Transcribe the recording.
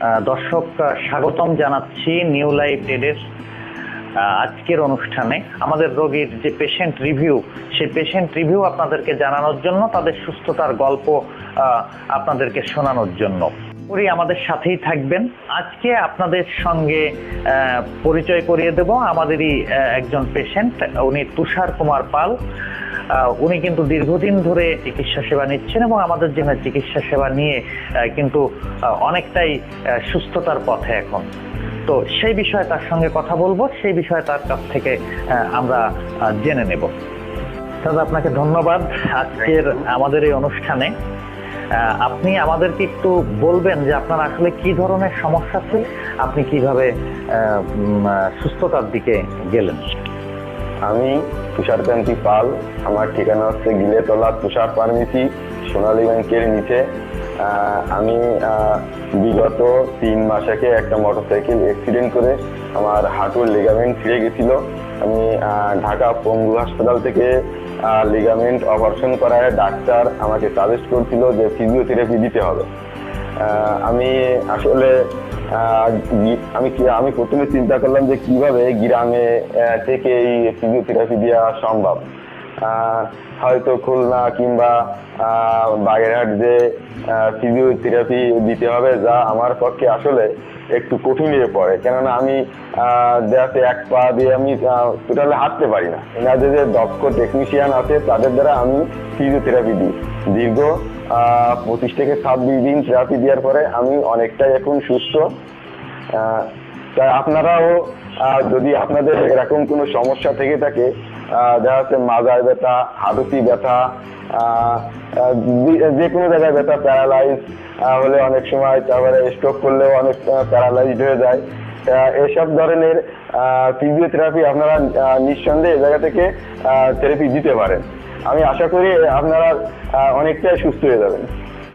দর্শক স্বাগতম জানাচ্ছি নিউ লাইফ ডেডের আজকের অনুষ্ঠানে। আমাদের রোগীর যে পেশেন্ট রিভিউ সেই পেশেন্ট রিভিউ আপনাদেরকে জানানোর জন্য, তাদের সুস্থতার গল্প আপনাদেরকে শোনানোর জন্য। করি আমাদের সাথেই থাকবেন। আজকে আপনাদের সঙ্গে পরিচয় করিয়ে দেব। আমাদেরই একজন পেশেন্ট উনি তুষার কুমার পাল। উনি কিন্তু দীর্ঘদিন ধরে চিকিৎসা সেবা নিচ্ছেন এবং আমাদের জন্য চিকিৎসা সেবা নিয়ে কিন্তু অনেকটাই সুস্থতার পথে এখন। তো সেই বিষয়ে তার সঙ্গে কথা বলব সেই বিষয়ে তার কাছ থেকে আমরা জেনে নেব। দাদা আপনাকে ধন্যবাদ আজকের আমাদের এই অনুষ্ঠানে। আপনি আমাদেরকে একটু বলবেন যে আপনার আসলে কি ধরনের সমস্যা ছিল? আপনি কীভাবে সুস্থতার দিকে গেলেন? আমি তুষারকান্তি পাল। আমার ঠিকানা হচ্ছে গিলেতলা তুষার ফার্মেসি সোনালী ব্যাংকের নিচে। আমি বিগত তিন মাস আগে একটা মোটরসাইকেল অ্যাক্সিডেন্ট করে আমার হাঁটুর লিগামেন্ট ছিঁড়ে গেছিল। আমি ঢাকা পঙ্গু হাসপাতাল থেকে লিগামেন্ট অপারেশন করায় ডাক্তার আমাকে সাজেস্ট করছিল যে ফিজিওথেরাপি দিতে হবে। আমি আসলে আমি আমি প্রথমে চিন্তা করলাম যে কীভাবে গ্রামে থেকে এই ফিজিওথেরাপি দেওয়া সম্ভব। হয়তো খুলনা কিংবা বাগেরহাট যে ফিজিওথেরাপি দিতে হবে যা আমার পক্ষে আসলে একটু কঠিন হয়ে পড়ে। কেননা আমি দেখাতে এক পা দিয়ে আমি টোটালে হাঁটতে পারি না। এনাদের যে দক্ষ টেকনিশিয়ান আছে, তাদের দ্বারা আমি ফিজিওথেরাপি দিই দীর্ঘ পঁচিশ থেকে ছাব্বিশ দিন থেরাপি দেওয়ার পরে আমি অনেকটাই এখন সুস্থ। তাই আপনারাও যদি আপনাদের এরকম কোনো সমস্যা থেকে থাকে দেখা যাচ্ছে মাজায় ব্যথা, হাঁটুতি ব্যথা যে- কোনো জায়গায় ব্যথা, প্যারালাইজ হলে অনেক সময় তারপরে স্ট্রোক করলেও অনেক প্যারালাইজড হয়ে যায়। এসব ধরনের ফিজিওথেরাপি আপনারা নিঃসন্দেহে এ জায়গা থেকে থেরাপি দিতে পারেন। আমি আশা করি আপনারা অনেকটাই সুস্থ হয়ে যাবেন।